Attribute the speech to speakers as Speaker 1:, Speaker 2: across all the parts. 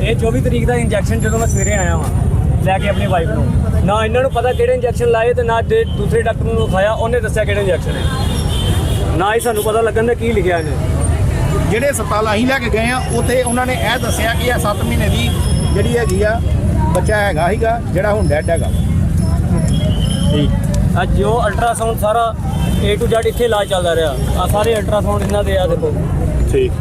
Speaker 1: ਇਹ 24 ਤਰੀਕ ਦਾ ਇੰਜੈਕਸ਼ਨ ਜਦੋਂ ਮੈਂ ਸਵੇਰੇ ਆਇਆ ਹਾਂ ਲੈ ਕੇ ਆਪਣੀ ਵਾਈਫ ਨੂੰ। ਨਾ ਇਹਨਾਂ ਨੂੰ ਪਤਾ ਕਿਹੜੇ ਇੰਜੈਕਸ਼ਨ ਲਾਏ ਤੇ ਨਾ ਜੇ ਦੂਸਰੇ ਡਾਕਟਰ ਨੂੰ ਵਿਖਾਇਆ ਉਹਨੇ ਦੱਸਿਆ ਕਿਹੜੇ ਇੰਜੈਕਸ਼ਨ ਹੈ ਨਾ ਹੀ ਸਾਨੂੰ ਪਤਾ ਲੱਗਣ ਦਾ ਕੀ ਲਿਖਿਆ ਇਹਨੇ।
Speaker 2: ਜਿਹੜੇ ਹਸਪਤਾਲ ਅਸੀਂ ਲੈ ਕੇ ਗਏ ਆ ਉੱਥੇ ਉਹਨਾਂ ਨੇ ਇਹ ਦੱਸਿਆ ਕਿ ਇਹ 7 ਮਹੀਨੇ ਦੀ ਜਿਹੜੀ ਹੈਗੀ ਆ ਬੱਚਾ ਹੈਗਾ ਸੀਗਾ ਜਿਹੜਾ ਹੁਣ ਡੈਡ ਹੈਗਾ।
Speaker 1: ਠੀਕ। ਅੱਜ ਜੋ ਅਲਟਰਾਸਾਊਂਡ ਸਾਰਾ A to Z ਇੱਥੇ ਇਲਾਜ ਚੱਲਦਾ ਰਿਹਾ। ਆ ਸਾਰੇ ਅਲਟਰਾਸਾਊਂਡ ਇਹਨਾਂ ਦੇ ਆ ਦੇਖੋ।
Speaker 3: ਠੀਕ।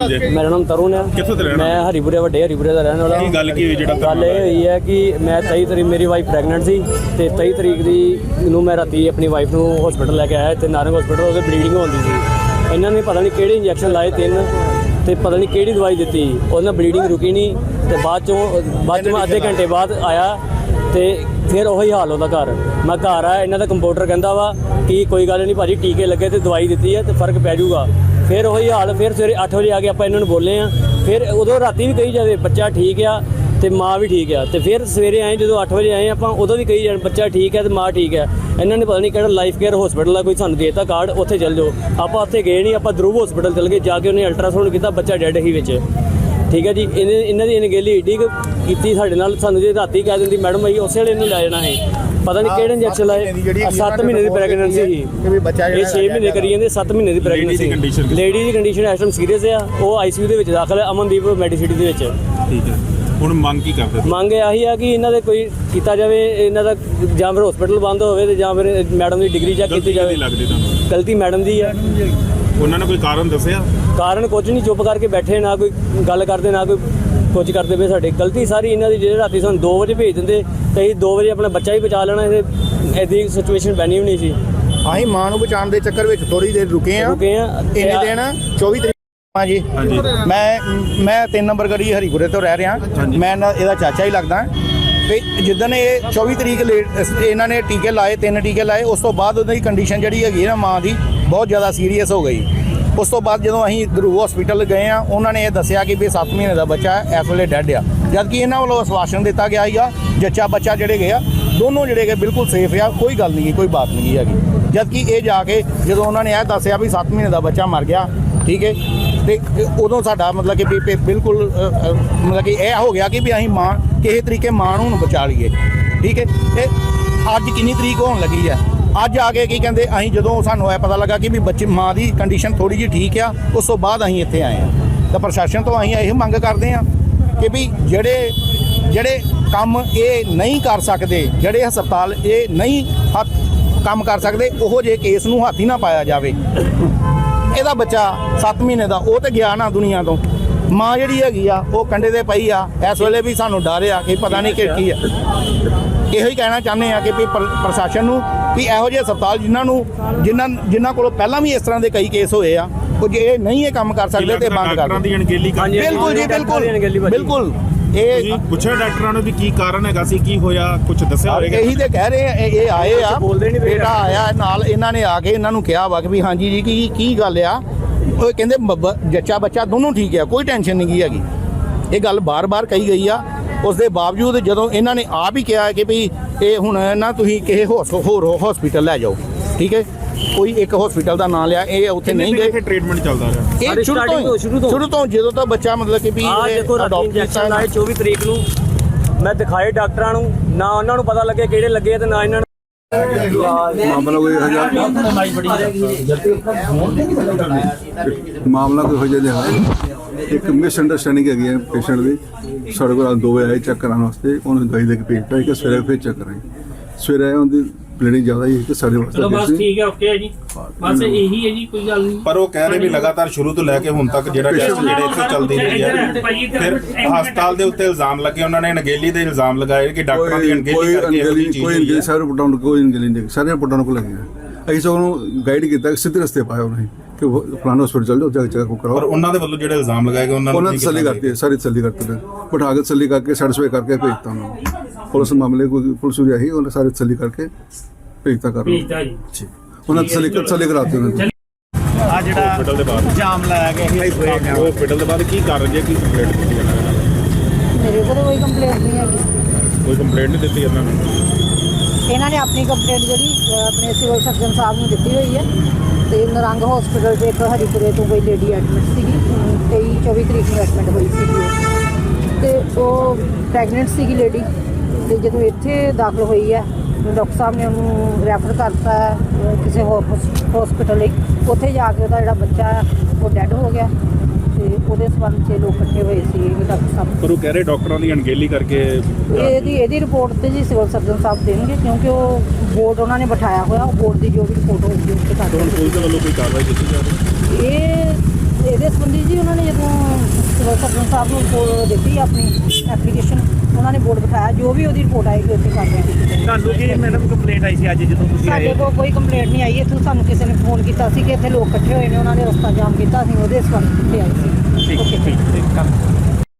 Speaker 1: ਮੇਰਾ ਨਾਮ ਤਰੁਣ ਹੈ।
Speaker 3: ਕਿੱਥੋਂ ਦੇ ਰਹਿਣ ਵਾਲੇ?
Speaker 1: ਮੈਂ ਹਰੀਪੁਰੇ ਵੱਡੇ ਹਰੀਪੁਰੇ ਦਾ ਰਹਿਣ ਵਾਲਾ।
Speaker 3: ਕੀ ਗੱਲ ਕੀ ਹੋਈ ਜਿਹੜਾ
Speaker 1: ਗੱਲ ਇਹ ਹੋਈ ਹੈ ਕਿ ਮੈਂ 23 ਤਰੀਕ ਮੇਰੀ ਵਾਈਫ ਪ੍ਰੈਗਨੈਂਟ ਸੀ ਤੇ 23 ਤਰੀਕ ਦੀ ਨੂੰ ਮੈਂ ਰਾਤੀ ਆਪਣੀ ਵਾਈਫ ਨੂੰ ਹਸਪੀਟਲ ਲੈ ਕੇ ਆਇਆ ਤੇ ਨਾਰੰਗ ਹਸਪੀਟਲ ਉਹਦੇ ਬਲੀਡਿੰਗ ਹੁੰਦੀ ਸੀ। ਇਹਨਾਂ ਨੇ ਪਤਾ ਨਹੀਂ ਕਿਹੜੇ ਇੰਜੈਕਸ਼ਨ ਲਾਏ ਤਿੰਨ ਤੇ ਪਤਾ ਨਹੀਂ ਕਿਹੜੀ ਦਵਾਈ ਦਿੱਤੀ। ਉਹਦੇ ਨਾਲ ਬਲੀਡਿੰਗ ਰੁਕੀ ਨਹੀਂ ਤੇ ਬਾਅਦ ਚੋਂ ਬਾਅਦ ਚੋਂ ਮੈਂ ਅੱਧੇ ਘੰਟੇ ਬਾਅਦ ਆਇਆ ਤੇ ਫਿਰ ਉਹੀ ਹਾਲ ਉਹਦਾ ਘਰ। ਮੈਂ ਘਰ ਆਇਆ ਇਹਨਾਂ ਦਾ ਕੰਪਿਊਟਰ ਕਹਿੰਦਾ ਵਾ ਕਿ ਕੋਈ ਗੱਲ ਨਹੀਂ ਭਾਜੀ, ਟੀਕੇ ਲੱਗੇ ਤੇ ਦਵਾਈ ਦਿੱਤੀ ਹੈ ਤੇ ਫ਼ਰਕ ਪੈ ਜਾਊਗਾ। ਫਿਰ ਉਹੀ ਹਾਲ, ਫਿਰ ਸਵੇਰੇ 8 ਵਜੇ ਆ ਕੇ ਆਪਾਂ ਇਹਨਾਂ ਨੂੰ ਬੋਲੇ ਆ। ਫਿਰ ਉਦੋਂ ਰਾਤੀ ਵੀ ਕਹੀ ਜਾਵੇ, ਬੱਚਾ ਠੀਕ ਆ ਤੇ ਮਾਂ ਵੀ ਠੀਕ ਆ। ਤੇ ਫਿਰ ਸਵੇਰੇ ਆਏ, ਜਦੋਂ 8 ਵਜੇ ਆਏ ਆਪਾਂ, ਉਦੋਂ ਵੀ ਕਹੀ ਜਾਣ, ਬੱਚਾ ਠੀਕ ਹੈ ਤੇ ਮਾਂ ਠੀਕ ਹੈ ਇਹਨਾਂ ਨੇ ਪਤਾ ਨਹੀਂ ਕਿਹੜਾ ਲਾਈਫ ਕੇਅਰ ਹਸਪੀਟਲ ਆ, ਕੋਈ ਸਾਨੂੰ ਦੇਤਾ ਕਾਰਡ ਉੱਥੇ ਚੱਲ ਜਾਓ। ਆਪਾਂ ਉੱਥੇ ਗਏ ਨਹੀਂ, ਆਪਾਂ ਧਰੂਵ ਹਸਪੀਟਲ ਚੱਲ ਗਏ, ਜਾ ਕੇ ਉਹਨੇ ਅਲਟਰਾਸਾਊਂਡ ਕੀਤਾ, ਬੱਚਾ ਡੈੱਡ ਹੀ ਵਿੱਚ। ਠੀਕ ਹੈ ਜੀ ਇਹਨੇ ਇਹਨਾਂ ਦੀ ਅਣਗਹਿਲੀ ਏਡੀ ਕੀਤੀ ਸਾਡੇ ਨਾਲ ਸਾਨੂੰ ਜੇ ਰਾਤੀ ਕਹਿ ਦਿੰਦੀ ਮੈਡਮ ਅਸੀਂ ਉਸੇ ਵੇਲੇ ਨੂੰ ਲੈ ਜਾਣਾ ਹੈ ਪਤਾ ਨਹੀਂ ਕਿਹੜੇ ਇੰਜੈਕਸ਼ਨ ਲਾਏ। 7 ਮਹੀਨੇ ਦੀ ਪ੍ਰੈਗਨੈਂਸੀ ਸੀ।
Speaker 2: ਕਿ ਵੀ ਬੱਚਾ
Speaker 1: ਇਹ
Speaker 2: ਜਿਹੜਾ
Speaker 1: 6 ਮਹੀਨੇ ਕਰੀ ਜਾਂਦੇ 7 ਮਹੀਨੇ ਦੀ ਪ੍ਰੈਗਨੈਂਸੀ ਲੇਡੀ ਦੀ ਕੰਡੀਸ਼ਨ ਇਸ ਟਾਈਮ ਸੀਰੀਅਸ ਆ। ਉਹ ਆਈਸੀਯੂ ਦੇ ਵਿੱਚ ਦਾਖਲ ਹੈ ਅਮਨਦੀਪ ਮੈਡੀਸਿਟੀ ਦੇ ਵਿੱਚ।
Speaker 3: ਠੀਕ ਹੈ। ਹੁਣ ਮੰਗ ਕੀ ਕਰਦੇ?
Speaker 1: ਮੰਗ ਇਹ ਆਹੀ ਆ ਕਿ ਇਹਨਾਂ ਦੇ ਕੋਈ ਕੀਤਾ ਜਾਵੇ ਇਹਨਾਂ ਦਾ ਜਾਂ ਫਿਰ ਹਸਪੀਟਲ ਬੰਦ ਹੋਵੇ ਤੇ ਜਾਂ ਫਿਰ ਮੈਡਮ ਦੀ ਡਿਗਰੀ ਚੈੱਕ ਕੀਤੀ ਜਾਵੇ। ਗਲਤੀ ਮੈਡਮ ਦੀ ਆ।
Speaker 3: ਉਹਨਾਂ ਨੇ ਕੋਈ ਕਾਰਨ ਦੱਸਿਆ?
Speaker 1: ਕਾਰਨ ਕੁਝ ਨਹੀਂ ਚੁੱਪ ਕਰਕੇ ਬੈਠੇ ਨਾ ਕੋਈ ਗੱਲ ਕਰਦੇ ਨਾ ਕੋਈ ਕੁਝ ਕਰਦੇ ਪਏ ਸਾਡੇ। ਗਲਤੀ ਸਾਰੀ ਇਹਨਾਂ ਦੀ ਜਿਹੜੇ ਰਾਤੀ ਸਾਨੂੰ 2 ਵਜੇ ਭੇਜ ਦਿੰਦੇ ਤੇ ਅਸੀਂ 2 ਵਜੇ ਆਪਣਾ ਬੱਚਾ ਹੀ ਬਚਾ ਲੈਣਾ ਇਹ ਐਦੀ ਸਿਚੁਏਸ਼ਨ ਬਣੀ ਹੋਣੀ ਸੀ।
Speaker 2: ਅਸੀਂ ਮਾਂ ਨੂੰ ਬਚਾਉਣ ਦੇ ਚੱਕਰ ਵਿੱਚ ਥੋੜੀ ਦੇਰ ਰੁਕੇ ਆ
Speaker 1: ਰੁਕੇ ਆ
Speaker 2: ਇੰਨੇ ਦਿਨ 24 ਤਰੀਕ ਹਾਂ ਜੀ ਮੈਂ ਮੈਂ 3 ਨੰਬਰ ਗਲੀ ਹਰੀਪੁਰੇ ਤੋਂ ਰਹਿ ਰਿਹਾ। ਮੈਂ ਇਹਦਾ ਚਾਚਾ ਹੀ ਲੱਗਦਾ। ਤੇ ਜਿੱਦਣ ਇਹ 24 ਤਰੀਕ ਲੇਟ ਇਹਨਾਂ ਨੇ ਟੀਕੇ ਲਾਏ ਤਿੰਨ ਟੀਕੇ ਲਾਏ ਉਸ ਤੋਂ ਬਾਅਦ ਉਹਦੀ ਕੰਡੀਸ਼ਨ ਜਿਹੜੀ ਹੈਗੀ ਨਾ ਮਾਂ ਦੀ ਬਹੁਤ ਜ਼ਿਆਦਾ ਸੀਰੀਅਸ ਹੋ ਗਈ। ਉਸ ਤੋਂ ਬਾਅਦ ਜਦੋਂ ਅਸੀਂ ਧਰੂਵ ਹਸਪੀਟਲ ਗਏ ਆ ਉਹਨਾਂ ਨੇ ਇਹ ਦੱਸਿਆ ਕਿ ਵੀ 7 ਮਹੀਨੇ ਦਾ ਬੱਚਾ ਹੈ ਇਸ ਵੇਲੇ ਡੈੱਡ ਆ। ਜਦ ਕਿ ਇਹਨਾਂ ਵੱਲੋਂ ਆਸ਼ਵਾਸਨ ਦਿੱਤਾ ਗਿਆ ਸੀਗਾ, ਜੱਚਾ ਬੱਚਾ ਜਿਹੜੇ ਗਏ ਆ, ਦੋਨੋਂ ਜਿਹੜੇ ਗਏ ਬਿਲਕੁਲ ਸੇਫ ਆ, ਕੋਈ ਗੱਲ ਨਹੀਂ ਕੋਈ ਬਾਤ ਨਹੀਂ ਹੈਗੀ। ਜਦ ਕਿ ਇਹ ਜਾ ਕੇ ਜਦੋਂ ਉਹਨਾਂ ਨੇ ਇਹ ਦੱਸਿਆ ਵੀ 7 ਮਹੀਨੇ ਦਾ ਬੱਚਾ ਮਰ ਗਿਆ, ਠੀਕ ਹੈ, ਤੇ ਉਦੋਂ ਸਾਡਾ ਮਤਲਬ ਕਿ ਵੀ- ਬਿਲਕੁਲ ਮਤਲਬ ਕਿ ਇਹ ਹੋ ਗਿਆ ਕਿ ਵੀ ਅਸੀਂ ਮਾਂ, ਕਿਸੇ ਤਰੀਕੇ ਮਾਂ ਨੂੰ ਹੁਣ ਬਚਾ ਲਈਏ, ਠੀਕ ਹੈ, ਤੇ ਅੱਜ ਕਿੰਨੀ ਤਰੀਕ ਹੋਣ ਲੱਗੀ ਹੈ? ਅੱਜ ਆ ਕੇ ਕੀ ਕਹਿੰਦੇ, ਅਸੀਂ ਜਦੋਂ ਸਾਨੂੰ ਇਹ ਪਤਾ ਲੱਗਾ ਕਿ ਵੀ ਬੱਚੇ, ਮਾਂ ਦੀ ਕੰਡੀਸ਼ਨ ਥੋੜੀ ਜਿਹੀ ਠੀਕ ਆ, ਉਸ ਤੋਂ ਬਾਅਦ ਅਸੀਂ ਇੱਥੇ ਆਏ ਹਾਂ। ਤਾਂ ਪ੍ਰਸ਼ਾਸਨ ਤੋਂ ਅਸੀਂ ਇਹ ਮੰਗ ਕਰਦੇ ਹਾਂ ਕਿ ਵੀ ਜਿਹੜੇ ਜਿਹੜੇ ਕੰਮ ਇਹ ਨਹੀਂ ਕਰ ਸਕਦੇ, ਜਿਹੜੇ ਹਸਪਤਾਲ ਇਹ ਨਹੀਂ ਹੱਥ ਕੰਮ ਕਰ ਸਕਦੇ, ਉਹੋ ਜਿਹੇ ਕੇਸ ਨੂੰ ਹੱਥ ਹੀ ਨਾ ਪਾਇਆ ਜਾਵੇ। ਇਹਦਾ ਬੱਚਾ 7 ਮਹੀਨੇ ਦਾ, ਉਹ ਤੇ ਗਿਆ ਨਾ ਦੁਨੀਆ ਤੋਂ। ਮਾਂ ਜਿਹੜੀ ਹੈਗੀ ਆ, ਉਹ ਕੰਡੇ ਤੇ ਪਈ ਆ, ਇਸ ਵੇਲੇ ਵੀ ਸਾਨੂੰ ਡਰ ਆ ਕਿ ਪਤਾ ਨਹੀਂ ਕਿ ਕੀ ਆ। ਇਹੋ ਹੀ ਕਹਿਣਾ ਚਾਹੁੰਦੇ ਆ ਕਿ ਵੀ ਪ੍ਰ- ਪ੍ਰਸ਼ਾਸਨ ਨੂੰ ਵੀ ਇਹੋ ਜਿਹੇ ਹਸਪਤਾਲ ਜਿਨ੍ਹਾਂ ਨੂੰ ਜਿਨ੍ਹਾਂ ਜਿਨ੍ਹਾਂ ਕੋਲੋਂ ਪਹਿਲਾਂ ਵੀ ਇਸ ਤਰ੍ਹਾਂ ਦੇ ਕਈ ਕੇਸ ਹੋਏ ਆ ਉਹ ਜੇ ਇਹ ਨਹੀਂ ਇਹ ਕੰਮ ਕਰ ਸਕਦੇ ਤੇ ਬੰਦ ਕਰ। ਬਿਲਕੁਲ ਜੀ ਬਿਲਕੁਲ। ਬਿਲਕੁਲ। ਇਹ
Speaker 3: ਪੁੱਛਿਆ ਡਾਕਟਰਾਂ ਨੂੰ ਵੀ ਕੀ ਕਾਰਨ ਹੈਗਾ ਸੀ ਕੀ ਹੋਇਆ ਕੁਝ ਦੱਸਿਆ ਹੋਵੇਗਾ?
Speaker 2: ਇਹੀ ਤੇ ਕਹਿ ਰਹੇ ਆ ਇਹ ਆਏ ਆ
Speaker 1: ਬੋਲਦੇ ਨਹੀਂ ਪਏ
Speaker 2: ਬੇਟਾ ਆਇਆ ਨਾਲ ਇਹਨਾਂ ਨੇ ਆ ਕੇ ਇਹਨਾਂ ਨੂੰ ਕਿਹਾ ਵਾ ਕਿ ਵੀ ਹਾਂਜੀ ਜੀ ਕੀ ਕੀ ਗੱਲ ਆ? ਉਹ ਕਹਿੰਦੇ ਜੱਚਾ ਬੱਚਾ ਦੋਨੋਂ ਠੀਕ ਆ ਕੋਈ ਟੈਨਸ਼ਨ ਨਹੀਂ ਗਈ ਹੈਗੀ। ਇਹ ਗੱਲ ਬਾਰ-ਬਾਰ ਕਹੀ ਗਈ ਆ। ਉਸ ਦੇ ਬਾਵਜੂਦ ਜਦੋਂ ਇਹਨਾਂ ਨੇ ਆਪ ਹੀ ਕਿਹਾ ਕਿ ਵੀ ਇਹ ਹੁਣ ਨਾ ਤੁਸੀਂ ਕਿਸੇ ਹੋਰ ਹਸਪੀਟਲ ਲੈ ਜਾਓ ਠੀਕ ਹੈ? ਕੋਈ ਇੱਕ ਹਸਪੀਟਲ ਦਾ ਨਾਮ ਲਿਆ ਇਹ ਉੱਥੇ ਨਹੀਂ ਗਏ।
Speaker 3: ਟ੍ਰੀਟਮੈਂਟ ਚੱਲਦਾ ਰਿਹਾ?
Speaker 2: ਇਹ ਸ਼ੁਰੂ ਤੋਂ
Speaker 1: ਸ਼ੁਰੂ ਤੋਂ।
Speaker 2: ਸ਼ੁਰੂ ਤੋਂ ਜਦੋਂ ਤਾਂ ਬੱਚਾ ਮਤਲਬ ਕਿ ਵੀ
Speaker 1: ਆਹ
Speaker 2: ਇਹ
Speaker 1: ਇੰਜੈਕਸ਼ਨ
Speaker 2: ਕੀਤਾ
Speaker 1: ਲਾਏ 24 ਤਰੀਕ ਨੂੰ। ਮੈਂ ਦਿਖਾਏ ਡਾਕਟਰਾਂ ਨੂੰ ਨਾ ਉਹਨਾਂ ਨੂੰ ਪਤਾ ਲੱਗੇ ਕਿਹੜੇ ਲੱਗੇ ਤੇ ਨਾ ਇਹਨਾਂ ਨੂੰ
Speaker 4: ਮਾਮਲਾ ਕੋਈ ਇਹੋ ਜਿਹਾ ਮਾਮਲਾ ਕੋਈ ਹੋ ਜਿਹਾ ਹੈ ਇੱਕ ਮਿਸ ਅੰਡਰਸਟੈਂਡਿੰਗ ਹੈਗੀ ਹੈ ਪੇਸ਼ੈਂਟ ਦੀ। ਸਾਡੇ ਕੋਲ ਦੋ ਵਜੇ ਆਏ ਚੈੱਕ ਕਰਾਉਣ ਵਾਸਤੇ। ਉਹਨੂੰ ਦਵਾਈ ਦੇ ਕੇ ਭੇਜਤਾ। ਕਿ ਸਵੇਰੇ ਫਿਰ ਚੈੱਕ ਕਰਾਂਗੇ ਸਵੇਰੇ ਆਏ, ਉਹਦੀ ਬਲੀਡਿੰਗ ਜ਼ਿਆਦਾ ਹੀ ਕਿ ਸਾਡੇ
Speaker 5: ਚਲੋ ਬਸ
Speaker 4: ਵਾਸਤੇ
Speaker 5: ਠੀਕ ਹੈ ਓਕੇ ਹੈ ਜੀ। ਬਸ ਇਹੀ ਹੈ ਜੀ ਕੋਈ ਗੱਲ ਨਹੀਂ।
Speaker 3: ਪਰ ਉਹ ਕਹਿ ਰਹੇ ਵੀ ਲਗਾਤਾਰ ਸ਼ੁਰੂ ਤੋਂ ਲੈ ਕੇ ਹੁਣ ਤੱਕ ਜਿਹੜਾ ਟੈਸਟ ਜਿਹੜੇ ਇੱਥੇ ਚੱਲਦੀ ਰਹੀ ਹੈ ਫਿਰ ਹਸਪਤਾਲ ਦੇ ਉੱਤੇ ਇਲਜ਼ਾਮ ਲੱਗੇ ਉਹਨਾਂ ਨੇ ਅਣਗਹਿਲੀ ਦੇ ਇਲਜ਼ਾਮ ਲਗਾਏ ਕਿ ਡਾਕਟਰਾਂ ਦੀ ਅਣਗਹਿਲੀ
Speaker 4: ਕੋਈ
Speaker 3: ਕਰਕੇ ਇਹੋ ਚੀਜ਼
Speaker 4: ਕੋਈ
Speaker 3: ਹੈ।
Speaker 4: ਸਾਰੇ ਰਿਪੋਰਟਾਂ ਨੂੰ ਕੋਈ ਅਣਗਹਿਲੀ ਨਹੀਂ ਸਾਰੇ ਰਿਪੋਰਟਾਂ ਨੂੰ ਕੋ ਲੱਗਿਆ ਅਸੀਂ ਸਭ ਨੂੰ ਗਾਈਡ ਕੀਤਾ ਕਿ ਸਿੱਧੇ ਰਸਤੇ ਪਾਇਆ ਉਹਨੇ ਕਿ ਫਲਾਣਾ ਹਸਪੀਟਲ ਚਲ ਜਾਓ ਜਾ ਕੇ ਚੈੱਕ
Speaker 3: ਪਰ
Speaker 4: ਕਰਾਓ
Speaker 3: ਉਹਨਾਂ ਦੇ ਵੱਲੋਂ ਜਿਹੜੇ ਇਲਜ਼ਾਮ ਲਗਾਏ ਗਏ ਉਹਨਾਂ ਨੂੰ
Speaker 4: ਉਹਨਾਂ ਤਸੱਲੀ ਹੈ, ਸਾਰੀ ਤਸੱਲੀ ਕਰਤੀ ਨੇ ਤਸੱਲੀ ਕਰਕੇ ਸੈਟੀਸਫਾਈ ਕਰਕੇ ਭੇਜਤਾ ਉਹਨਾਂ ਨੂੰ। ਪੁਲਿਸ ਮਾਮਲੇ ਕੋਈ ਪੁਲਿਸ ਵੀ ਆਈ ਉਹਨੇ ਸਾਰੀ ਤਸੱਲੀ ਕਰਕੇ ਭੇਜਤਾ ਕਰ
Speaker 5: ਭੇਜਤਾ ਜੀ।
Speaker 4: ਉਹਨਾਂ ਨੇ ਤਸੱਲੀ ਤਸੱਲੀ ਕਰਾਤੀ ਉਹਨਾਂ ਨੇ।
Speaker 2: ਆ ਜਿਹੜਾ
Speaker 3: ਹਸਪੀਟਲ ਦੇ ਬਾਹਰ
Speaker 2: ਜਾਮ ਲਾਇਆ ਗਿਆ ਸੀ
Speaker 3: ਉਹ ਹਸਪੀਟਲ ਦੇ ਬਾਅਦ ਕੀ ਕਰ ਰਹੀ ਕੀ ਕੰਪਲੇਂਟ ਕੀਤੀ ਇਹਨਾਂ ਨੇ?
Speaker 6: ਮੇਰੇ ਕੋਲ ਕੋਈ ਕੰਪਲੇਂਟ ਨਹੀਂ ਹੈਗੀ।
Speaker 3: ਕੋਈ ਕੰਪਲੇਂਟ ਨਹੀਂ ਦਿੱਤੀ ਇਹਨਾਂ ਨੇ?
Speaker 6: ਇਹਨਾਂ ਨੇ ਆਪਣੀ ਕੰਪਲੇਂਟ ਜਿਹੜੀ ਆਪਣੇ ਸਿਵਲ ਸਰਜਨ ਸਾਹਿਬ ਨੂੰ ਦਿੱਤੀ ਹੋਈ ਹੈ। ਤੇ ਨਰੰਗ ਹਸਪੀਟਲ ਦੇ ਇੱਕ ਹਰੀਪੁਰੇ ਤੋਂ ਕੋਈ ਲੇਡੀ ਐਡਮਿਟ ਸੀਗੀ। 23 24 ਤਰੀਕ ਨੂੰ ਐਡਮਿਟ ਹੋਈ ਸੀਗੀ ਉਹ। ਤੇ ਉਹ ਪ੍ਰੈਗਨੈਂਟ ਸੀਗੀ ਲੇਡੀ ਤੇ ਜਦੋਂ ਇੱਥੇ ਦਾਖਲ ਹੋਈ ਹੈ ਡਾਕਟਰ ਸਾਹਿਬ ਨੇ ਉਹਨੂੰ ਰੈਫਰ ਕਰਤਾ ਹੈ, ਕਿਸੇ ਹੋਰ ਹਸਪੀਟਲ ਲਈ। ਉੱਥੇ ਜਾ ਕੇ ਉਹਦਾ ਜਿਹੜਾ ਬੱਚਾ ਹੈ ਉਹ ਡੈੱਡ ਹੋ ਗਿਆ। ਤੇ ਉਹਦੇ ਸਬੰਧ 'ਚ ਲੋਕ ਇਕੱਠੇ ਹੋਏ ਸੀ ਡਾਕਟਰ ਸਾਹਿਬ।
Speaker 3: ਪਰ ਉਹ ਕਹਿ ਰਹੇ ਡਾਕਟਰਾਂ ਦੀ ਅਣਗਹਿਲੀ ਕਰਕੇ
Speaker 6: ਇਹਦੀ ਇਹਦੀ ਰਿਪੋਰਟ ਤੇ ਜੀ ਸਿਵਲ ਸਰਜਨ ਸਾਹਿਬ ਦੇਣਗੇ ਕਿਉਂਕਿ ਉਹ ਬੋਰਡ ਉਹਨਾਂ ਨੇ ਬਿਠਾਇਆ ਹੋਇਆ ਉਹ ਬੋਰਡ ਦੀ ਜੋ ਵੀ ਰਿਪੋਰਟ ਹੋਊਗੀ ਉਸ ਤੇ ਦੇਣਗੇ
Speaker 3: ਪੁਲਿਸ ਵੱਲੋਂ ਕੋਈ ਕਾਰਵਾਈ ਕੀਤੀ ਜਾ ਰਹੀ
Speaker 6: ਇਹ ਇਹਦੇ ਸੰਬੰਧੀ ਜੀ ਉਹਨਾਂ ਨੇ ਜਦੋਂ ਸਿਵਲ ਸਰਜਨ ਸਾਹਿਬ ਨੂੰ ਰਿਪੋਰਟ ਦਿੱਤੀ ਆਪਣੀ ਐਪਲੀਕੇਸ਼ਨ ਉਹਨਾਂ ਨੇ ਬੋਰਡ ਬਿਠਾਇਆ ਜੋ ਵੀ ਉਹਦੀ ਰਿਪੋਰਟ ਆਏਗੀ ਉੱਥੇ ਕਰ ਦੇਣਗੇ
Speaker 5: ਤੁਹਾਨੂੰ ਕੀ ਮੈਡਮ ਕੰਪਲੇਂਟ ਆਈ ਸੀ ਅੱਜ ਜਦੋਂ ਤੁਸੀਂ
Speaker 6: ਸਾਡੇ
Speaker 5: ਆਏ?
Speaker 6: ਕੋਲ ਕੋਈ ਕੰਪਲੇਂਟ ਨਹੀਂ ਆਈ ਇੱਥੋਂ ਸਾਨੂੰ ਕਿਸੇ ਨੇ ਫੋਨ ਕੀਤਾ ਸੀ ਕਿ ਇੱਥੇ ਲੋਕ ਇਕੱਠੇ ਹੋਏ ਨੇ ਉਹਨਾਂ ਨੇ ਰਸਤਾ ਜਾਮ ਕੀਤਾ ਸੀ ਉਹਦੇ ਸੰਬੰਧ ਤੇ ਆਏ ਸੀ।
Speaker 5: ਠੀਕ. ਠੀਕ ਠੀਕ